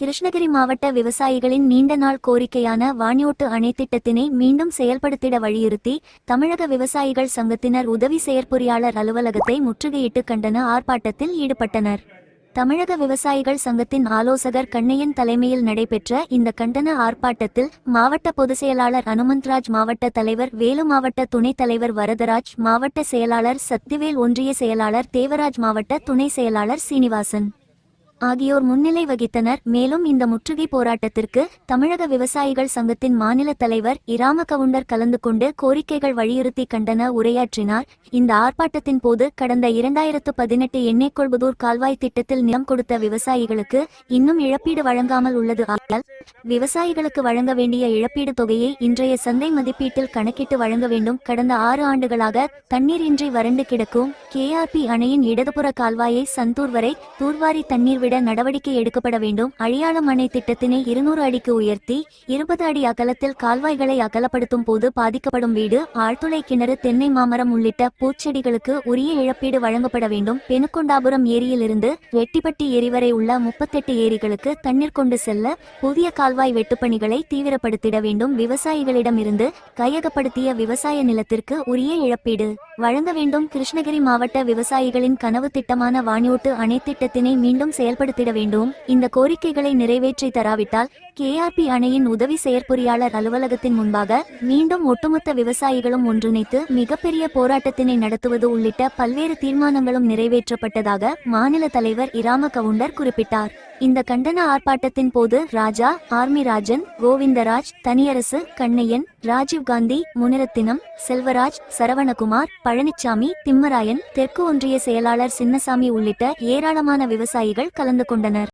கிருஷ்ணகிரி மாவட்ட விவசாயிகளின் நீண்ட நாள் கோரிக்கையான வாணியோட்டு அணை திட்டத்தினை மீண்டும் செயல்படுத்திட வலியுறுத்தி தமிழக விவசாயிகள் சங்கத்தினர் உதவி செயற்பொறியாளர் அலுவலகத்தை முற்றுகையிட்டு கண்டன ஆர்ப்பாட்டத்தில் ஈடுபட்டனர். தமிழக விவசாயிகள் சங்கத்தின் ஆலோசகர் கண்ணையன் தலைமையில் நடைபெற்ற இந்த கண்டன ஆர்ப்பாட்டத்தில் மாவட்ட பொதுச் செயலாளர் அனுமந்த்ராஜ் மாவட்ட தலைவர் வேலு மாவட்ட துணைத் தலைவர் வரதராஜ் மாவட்ட செயலாளர் சத்திவேல் ஒன்றிய செயலாளர் தேவராஜ் மாவட்ட துணை செயலாளர் சீனிவாசன். ஆகியோர் முன்னிலை வகித்தனர். மேலும் இந்த முற்றுகை போராட்டத்திற்கு தமிழக விவசாயிகள் சங்கத்தின் மாநில தலைவர் இராம கவுண்டர் கலந்து கொண்டு கோரிக்கைகள் வலியுறுத்தி கண்டன உரையாற்றினார். இந்த ஆர்ப்பாட்டத்தின் போது கடந்த இரண்டாயிரத்து பதினெட்டு எண்ணெய் கொள்புதூர் கால்வாய் திட்டத்தில் நிலம் கொடுத்த விவசாயிகளுக்கு இன்னும் இழப்பீடு வழங்காமல் உள்ளது. ஆனால் விவசாயிகளுக்கு வழங்க வேண்டிய இழப்பீடு தொகையை இன்றைய சந்தை மதிப்பீட்டில் கணக்கிட்டு வழங்க வேண்டும். கடந்த ஆறு ஆண்டுகளாக தண்ணீரின்றி வறண்டு கிடக்கும் கேஆர்பி அணையின் இடதுபுற கால்வாயை சந்தூர் வரை தூர்வாரி தண்ணீர் விட நடவடிக்கை எடுக்கப்பட வேண்டும். அழியாளம் அணை திட்டத்தினை இருநூறு அடிக்கு உயர்த்தி இருபது அடி அகலத்தில் கால்வாய்களை அகலப்படுத்தும் போது பாதிக்கப்படும் வீடு ஆழ்துளை கிணறு தென்னை மாமரம் உள்ளிட்ட பூச்செடிகளுக்கு உரிய இழப்பீடு வழங்கப்பட வேண்டும். பெனுக்கொண்டாபுரம் ஏரியிலிருந்து வெட்டிப்பட்டி ஏரி வரை உள்ள முப்பத்தெட்டு ஏரிகளுக்கு தண்ணீர் கொண்டு செல்ல புதிய கால்வாய் வெட்டுப்பணிகளை தீவிரப்படுத்திட வேண்டும். விவசாயிகளிடமிருந்து கையகப்படுத்திய விவசாய நிலத்திற்கு உரிய இழப்பீடு வழங்க வேண்டும். கிருஷ்ணகிரி மாவட்ட விவசாயிகளின் கனவு திட்டமான வாணியோட்டு அணை திட்டத்தினை மீண்டும் செயல் செயல்படுத்திட வேண்டும். இந்த கோரிக்கைகளை நிறைவேற்றி தராவிட்டால் கேஆர்பி அணையின் உதவி செயற்பொறியாளர் அலுவலகத்தின் முன்பாக மீண்டும் ஒட்டுமொத்த விவசாயிகளும் ஒன்றிணைத்து மிகப்பெரிய போராட்டத்தினை நடத்துவது உள்ளிட்ட பல்வேறு தீர்மானங்களும் நிறைவேற்றப்பட்டதாக மாநில தலைவர் இராம கவுண்டர் குறிப்பிட்டார். இந்த கண்டன ஆர்ப்பாட்டத்தின் போது ராஜா ஆர்மி ராஜன் கோவிந்தராஜ் தனியரசு கண்ணையன் ராஜீவ்காந்தி முனிரத்தினம் செல்வராஜ் சரவணகுமார் பழனிச்சாமி திம்மராயன் தெற்கு ஒன்றிய செயலாளர் சின்னசாமி உள்ளிட்ட ஏராளமான விவசாயிகள் கலந்து கொண்டனர்.